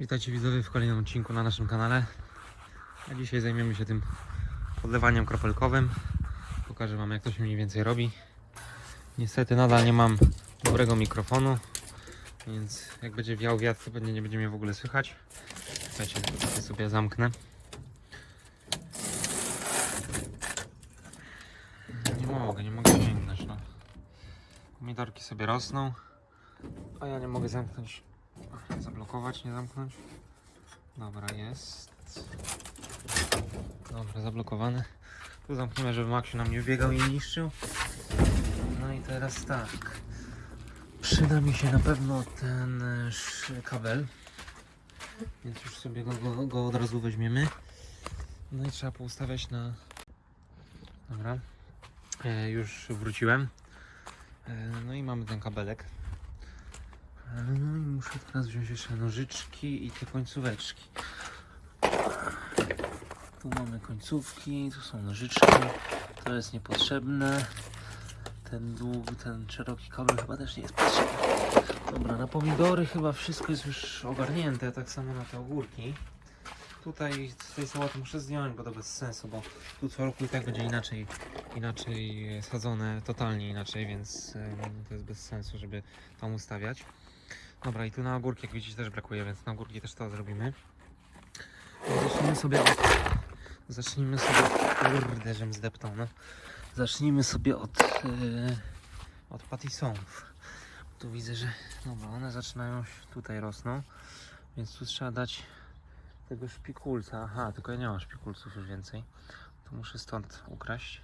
Witajcie widzowie w kolejnym odcinku na naszym kanale. A dzisiaj zajmiemy się tym podlewaniem kropelkowym. Pokażę Wam jak to się mniej więcej robi. Niestety nadal nie mam dobrego mikrofonu, więc jak będzie wiał wiatr, to pewnie nie będzie mnie w ogóle słychać. Słuchajcie, sobie zamknę. Nie mogę, nie mogę sięgnąć. No. Pomidorki sobie rosną, a ja nie mogę zamknąć Zablokować, nie zamknąć. Dobra, jest. Dobra, zablokowane. Tu zamkniemy, żeby Maksiu nam nie wbiegał i niszczył. No i teraz tak. Przyda mi się na pewno ten e, kabel. Więc już sobie go, go, go od razu weźmiemy. No i trzeba poustawiać na... Dobra. E, już wróciłem. E, no i mamy ten kabelek. No i muszę teraz wziąć jeszcze nożyczki i te końcóweczki. Tu mamy końcówki, tu są nożyczki. To jest niepotrzebne. Ten długi, ten szeroki kabel chyba też nie jest potrzebny. Dobra, na pomidory chyba wszystko jest już ogarnięte, tak samo na te ogórki. Tutaj z tej sałaty muszę zdjąć, bo to bez sensu, bo tu co roku i tak będzie inaczej, inaczej sadzone, totalnie inaczej, więc to jest bez sensu, żeby tam ustawiać. Dobra, i tu na ogórki, jak widzicie, też brakuje, więc na ogórki też to zrobimy. Zacznijmy sobie od... Zacznijmy sobie... Kurde, żem zdeptał, no. Zacznijmy sobie od... Yy, od patisonów. Tu widzę, że... Dobra, one zaczynają tutaj rosną, więc tu trzeba dać tego szpikulca. Aha, tylko ja nie mam szpikulców już więcej. To muszę stąd ukraść.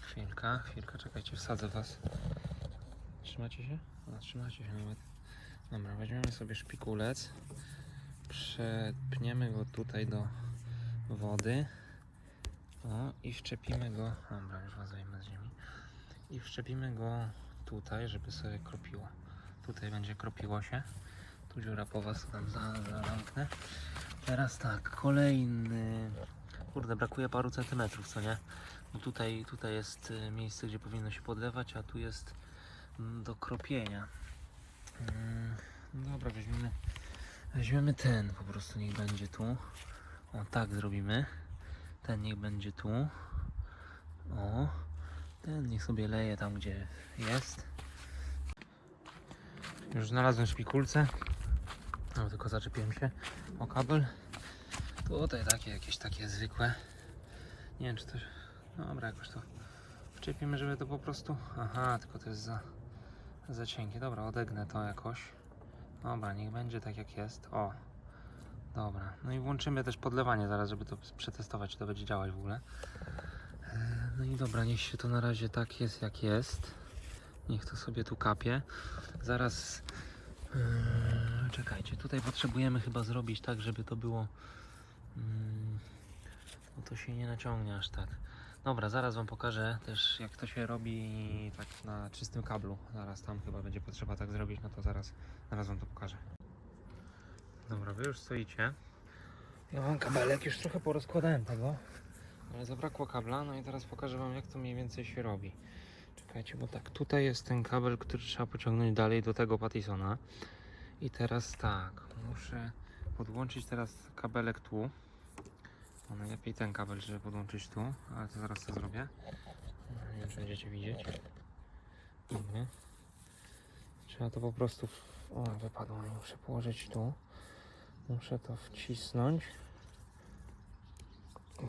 Chwilka, chwilka, czekajcie, wsadzę was. Trzymacie się? A, trzymacie się nawet. Dobra, weźmiemy sobie szpikulec. Przepniemy go tutaj do wody. O, i wszczepimy go. Dobra, już was zajmę z ziemi. I wszczepimy go tutaj, żeby sobie kropiło. Tutaj będzie kropiło się. Tu dziura po was tam za, zamknę. Teraz tak, kolejny. Kurde, brakuje paru centymetrów, co nie? Bo tutaj, tutaj jest y, miejsce, gdzie powinno się podlewać, a tu jest do kropienia. Mm, no Dobra, weźmiemy, weźmiemy ten, po prostu niech będzie tu. O, tak zrobimy. Ten niech będzie tu. O, ten niech sobie leje tam, gdzie jest. Już znalazłem szpikulce. No, tylko zaczepiłem się o kabel. Tutaj takie, jakieś takie zwykłe. Nie wiem, czy to... Dobra, jakoś to wczepimy, żeby to po prostu... Aha, tylko to jest za za cienkie. Dobra, odegnę to jakoś. Dobra, niech będzie tak jak jest. O, dobra. No i włączymy też podlewanie zaraz, żeby to przetestować, czy to będzie działać w ogóle. E, No i dobra, niech się to na razie tak jest jak jest. Niech to sobie tu kapie. Zaraz. Yy, czekajcie, tutaj potrzebujemy chyba zrobić tak, żeby to było. Mm, no to się nie naciągnie aż tak. Dobra, zaraz Wam pokażę też jak to się robi tak na czystym kablu. Zaraz tam chyba będzie potrzeba tak zrobić, no to zaraz, zaraz Wam to pokażę. Dobra, Wy już stoicie. Ja mam kabelek, już trochę porozkładałem tego. Ale zabrakło kabla, no i teraz pokażę Wam jak to mniej więcej się robi. Czekajcie, bo tak, tutaj jest ten kabel, który trzeba pociągnąć dalej do tego Patisona. I teraz tak, muszę podłączyć teraz kabelek tu. No najlepiej ten kabel, żeby podłączyć tu, ale to zaraz to zrobię. Nie wiem, czy będziecie widzieć. Dobra. Trzeba to po prostu... O, wypadło mi. Muszę położyć tu. Muszę to wcisnąć.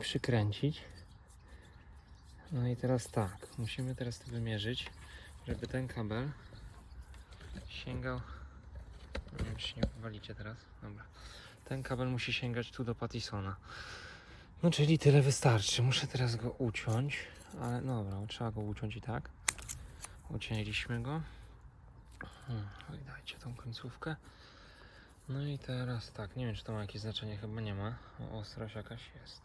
Przykręcić. No i teraz tak. Musimy teraz to wymierzyć, żeby ten kabel sięgał... Nie wiem, czy nie powalicie teraz. Dobra. Ten kabel musi sięgać tu do Patisona. No czyli tyle wystarczy. Muszę teraz go uciąć, ale no dobra, trzeba go uciąć i tak. Ucięliśmy go. Hmm, dajcie tą końcówkę. No i teraz tak, nie wiem czy to ma jakieś znaczenie, chyba nie ma. O, ostrość jakaś jest.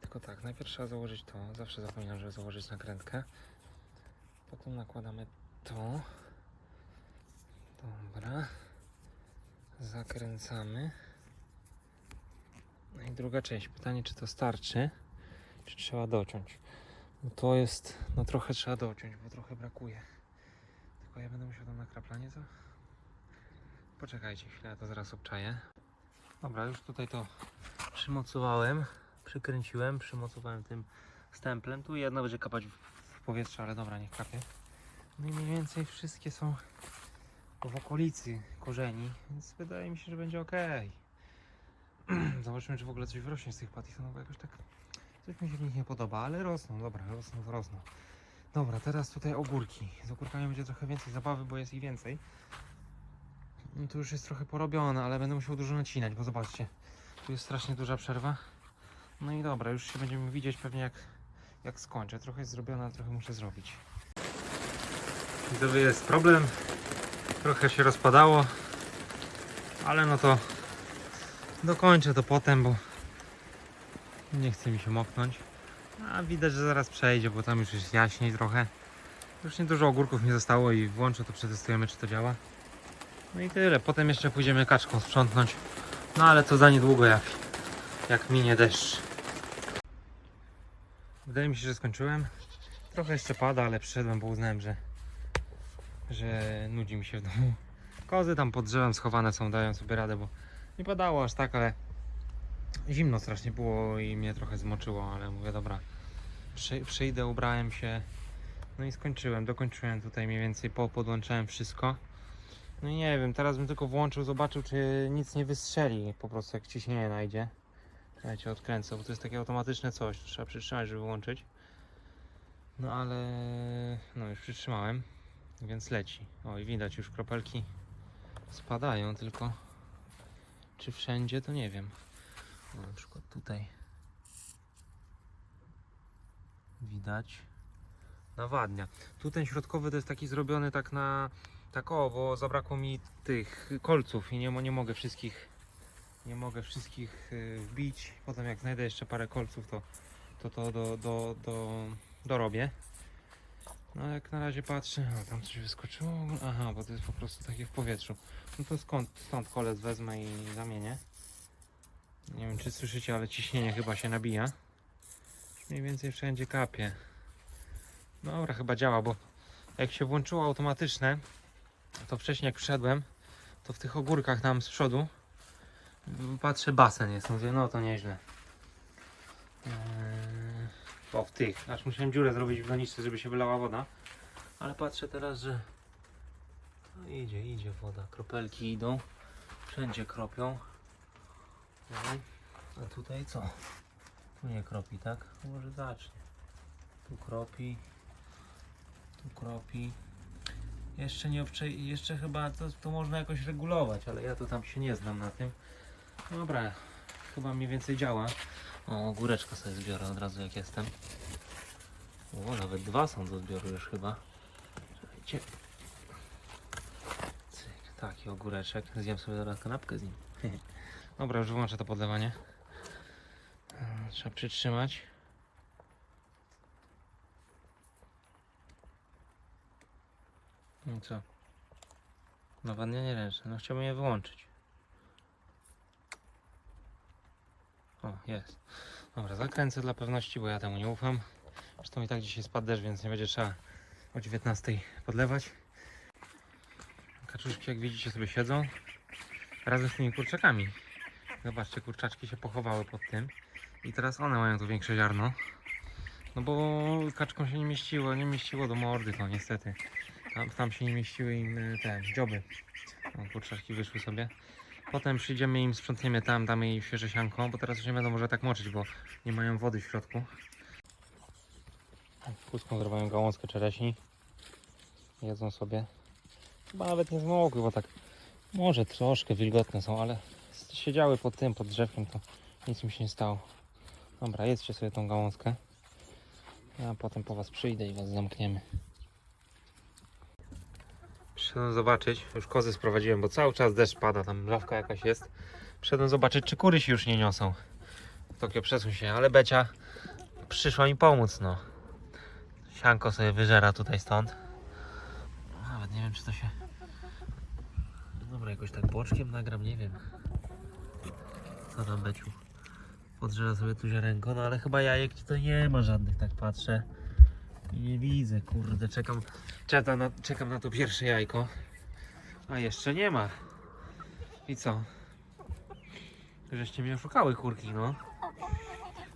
Tylko tak, najpierw trzeba założyć to. Zawsze zapominam, żeby założyć nakrętkę. Potem nakładamy to. Dobra. Zakręcamy. No i druga część. Pytanie, czy to starczy, czy trzeba dociąć. No to jest, no trochę trzeba dociąć, bo trochę brakuje. Tylko ja będę musiał tam nakraplanie to Poczekajcie chwilę, ja to zaraz obczaję. Dobra, już tutaj to przymocowałem, przykręciłem, przymocowałem tym stemplem. Tu jedno będzie kapać w, w powietrze, ale dobra, niech kapie. No i mniej więcej wszystkie są w okolicy korzeni, więc wydaje mi się, że będzie ok. Zobaczymy, czy w ogóle coś wyrośnie z tych patisonów, bo jakoś tak coś mi się w nich nie podoba, ale rosną, dobra, rosną, rosną. Dobra, teraz tutaj ogórki. Z ogórkami będzie trochę więcej zabawy, bo jest ich więcej. No tu już jest trochę porobione, ale będę musiał dużo nacinać, bo zobaczcie, tu jest strasznie duża przerwa. No i dobra, już się będziemy widzieć pewnie jak, jak skończę. Trochę jest zrobione, ale trochę muszę zrobić. Widzowie, jest problem. Trochę się rozpadało, ale no to dokończę to potem, bo nie chce mi się moknąć. A widać, że zaraz przejdzie, bo tam już jest jaśniej trochę. Już niedużo ogórków mi zostało i włączę to, przetestujemy czy to działa. No i tyle. Potem jeszcze pójdziemy kaczką sprzątnąć. No ale to za niedługo jak, jak minie deszcz. Wydaje mi się, że skończyłem. Trochę jeszcze pada, ale przyszedłem, bo uznałem, że, że nudzi mi się w domu. Kozy tam pod drzewem schowane są, dają sobie radę, bo nie padało aż tak, ale zimno strasznie było i mnie trochę zmoczyło, ale mówię, dobra, przy, przyjdę, ubrałem się, no i skończyłem, dokończyłem tutaj mniej więcej, po, podłączałem wszystko. No i nie wiem, teraz bym tylko włączył, zobaczył, czy nic nie wystrzeli, po prostu jak ciśnienie najdzie. Ja cię odkręcę, bo to jest takie automatyczne coś, trzeba przytrzymać, żeby włączyć. No ale, no już przytrzymałem, więc leci. O i widać już kropelki spadają, tylko czy wszędzie, to nie wiem. Na przykład tutaj widać nawadnia. Tu ten środkowy to jest taki zrobiony tak na tak o, bo zabrakło mi tych kolców i nie, nie mogę wszystkich nie mogę wszystkich y, wbić. Potem jak znajdę jeszcze parę kolców to to, to do, do, do, dorobię. No jak na razie patrzę, o tam coś wyskoczyło. Aha, bo to jest po prostu takie w powietrzu. No to skąd, stąd kolec wezmę i zamienię. Nie wiem czy słyszycie, ale ciśnienie chyba się nabija. Mniej więcej wszędzie kapie. Dobra, chyba działa, bo jak się włączyło automatyczne, to wcześniej jak wszedłem, to w tych ogórkach tam z przodu patrzę basen jest. Mówię, no to nieźle. Eee, o, w tych. Aż musiałem dziurę zrobić w doniczce, żeby się wylała woda. Ale patrzę teraz, że no idzie, idzie woda. Kropelki idą. Wszędzie kropią. No. A tutaj co? Tu nie kropi, tak? Może zacznie. Tu kropi. Tu kropi. Jeszcze nie obcze... jeszcze chyba to, to można jakoś regulować, ale ja to tam się nie znam na tym. Dobra, chyba mniej więcej działa. O, góreczkę sobie zbiorę od razu jak jestem. O, nawet dwa są do zbioru już chyba. Czekajcie. Cyk, taki ogóreczek. Zjem sobie zaraz kanapkę z nim. Dobra, już wyłączę to podlewanie. E, Trzeba przytrzymać. No co? Nawadnianie ręczne. No chciałbym je wyłączyć. O, jest. Dobra, zakręcę dla pewności, bo ja temu nie ufam. Zresztą i tak dzisiaj spadł deszcz, więc nie będzie trzeba o 19 podlewać. Kaczuszki, jak widzicie, sobie siedzą razem z tymi kurczakami. Zobaczcie, kurczaczki się pochowały pod tym. I teraz one mają tu większe ziarno. No bo kaczkom się nie mieściło, nie mieściło do mordy to niestety. Tam, tam się nie mieściły im y, te dzioby. No, kurczaczki wyszły sobie. Potem przyjdziemy im, sprzątniemy tam, damy jej świeże sianko, bo teraz już nie będą może tak moczyć, bo nie mają wody w środku. Pustką zrobiłem gałązkę czereśni. Jedzą sobie. Chyba nawet nie zmogły, bo tak może troszkę wilgotne są, ale siedziały pod tym, pod drzewkiem, to nic mi się nie stało. Dobra, jedzcie sobie tą gałązkę. Ja potem po was przyjdę i was zamkniemy. Przyszedłem zobaczyć, już kozy sprowadziłem, bo cały czas deszcz pada, tam mrzawka jakaś jest. Przyszedłem zobaczyć, czy kury się już nie niosą. Tokio przesuń się, ale Becia przyszła mi pomóc, no. Sianko sobie wyżera tutaj stąd. Nawet nie wiem, czy to się... Dobra, jakoś tak boczkiem nagram, nie wiem. Co tam Beciu? Podżera sobie tu ziarenko, no ale chyba jajek to nie ma żadnych, tak patrzę. Nie widzę, kurde, czekam, czekam na, czekam na to pierwsze jajko. A jeszcze nie ma. I co? Żeście mnie oszukały kurki, no.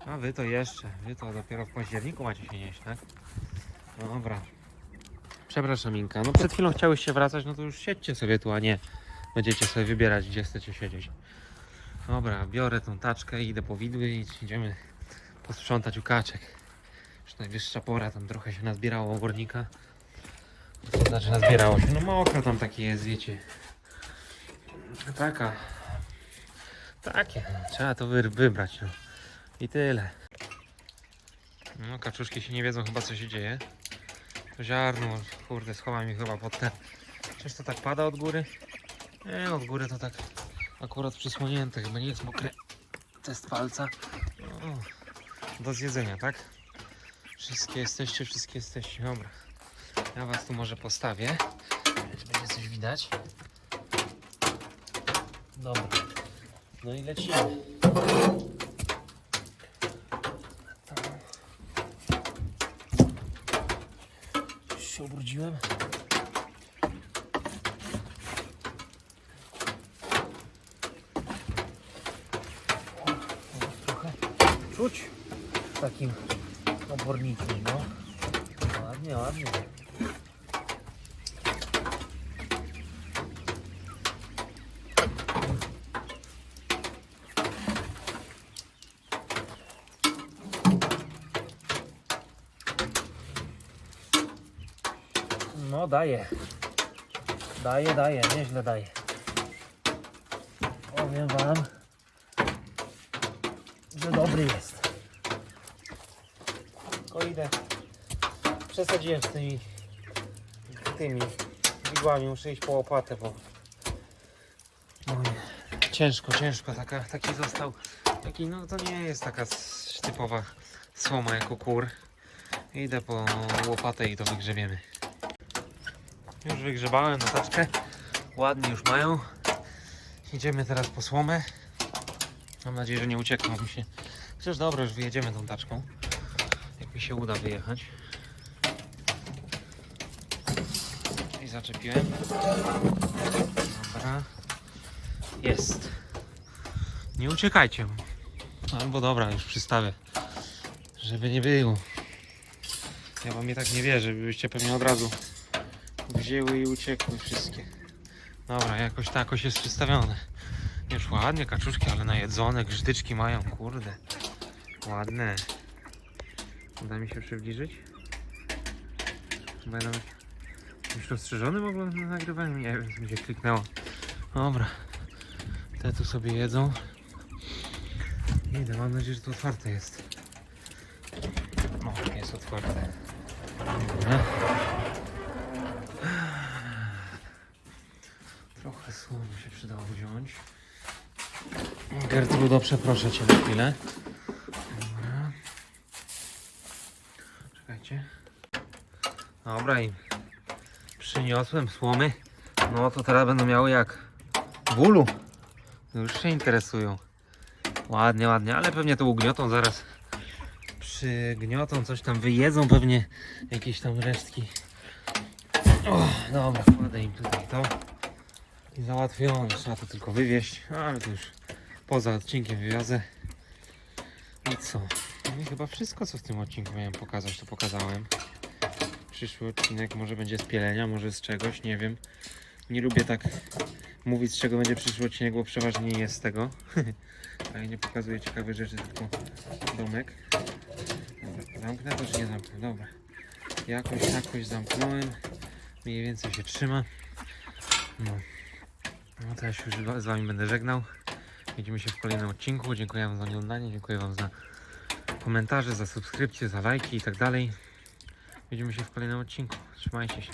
A wy to jeszcze, wy to dopiero w październiku macie się nieść, tak? No dobra. Przepraszam Inka, no przed chwilą chciałyście wracać, no to już siedźcie sobie tu, a nie będziecie sobie wybierać, gdzie chcecie siedzieć. Dobra, biorę tą taczkę, idę po widły i idziemy posprzątać u kaczek. Już najwyższa pora, tam trochę się nazbierało ogórnika. To znaczy nazbierało się? No mokro tam takie jest, wiecie. Taka. Takie. Trzeba to wy wybrać. No. I tyle. No, kaczuszki się nie wiedzą chyba co się dzieje. To ziarno, kurde, schowam ich chyba pod ten. Czyż to tak pada od góry? Nie, od góry to tak akurat przysłonięte, chyba nie jest mokre. Test palca. O, do zjedzenia, tak? Wszystkie jesteście, wszystkie jesteście. Dobra. Ja was tu może postawię. Czy będzie coś widać? Dobra. No i lecimy. Już się ubrudziłem. O, może trochę czuć takim oborniku, no. Ładnie, ładnie. No daje. Daje, daje, nieźle daje. Powiem wam, że dobry jest. Idę. Przesadziłem z tymi tymi muszę iść po łopatę, bo Oj, ciężko, ciężko, taka, taki został, taki, no to nie jest taka typowa słoma jak u kur. Idę po łopatę i to wygrzebiemy. Już wygrzebałem na taczkę. Ładnie już mają. Idziemy teraz po słomę. Mam nadzieję, że nie uciekną mi się. Chociaż dobra, już wyjedziemy tą taczką. Mi się uda wyjechać. I zaczepiłem. Dobra. Jest. Nie uciekajcie. Albo dobra, już przystawię. Żeby nie było. Ja wam nie tak nie wierzę, byście pewnie od razu wzięły i uciekły wszystkie. Dobra, jakoś tak jakoś jest przystawione. Już ładnie kaczuszki, ale najedzone, grzdyczki mają, kurde. Ładne. Uda mi się przybliżyć? Chyba nawet już rozstrzyżony w ogóle na nagrywaniu? Nie wiem, się kliknęło. Dobra. Te tu sobie jedzą. Idę, mam nadzieję, że to otwarte jest. No, jest otwarte. Dobra. Trochę słomu się przydało wziąć. Gertrudo, przeproszę Cię na chwilę. Dobra. Czekajcie. Dobra i przyniosłem słomy. No to teraz będą miały jak w ulu. Już się interesują. Ładnie, ładnie, ale pewnie to ugniotą zaraz. Przygniotą, coś tam wyjedzą pewnie jakieś tam resztki. O, dobra, kładę im tutaj to. I załatwione, trzeba to tylko wywieźć, ale to już poza odcinkiem wywiozę. I co? No i chyba wszystko, co w tym odcinku miałem pokazać, to pokazałem. Przyszły odcinek może będzie z pielenia, może z czegoś, nie wiem. Nie lubię tak mówić, z czego będzie przyszły odcinek, bo przeważnie nie jest z tego. A ja nie pokazuję ciekawych rzeczy, tylko domek. Dobra, zamknę to, czy nie zamknę? Dobra. Jakoś, jakoś zamknąłem. Mniej więcej się trzyma. No. No już z Wami będę żegnał. Widzimy się w kolejnym odcinku. Dziękuję Wam za oglądanie, dziękuję Wam za komentarze, za subskrypcje, za lajki i tak dalej. Widzimy się w kolejnym odcinku. Trzymajcie się.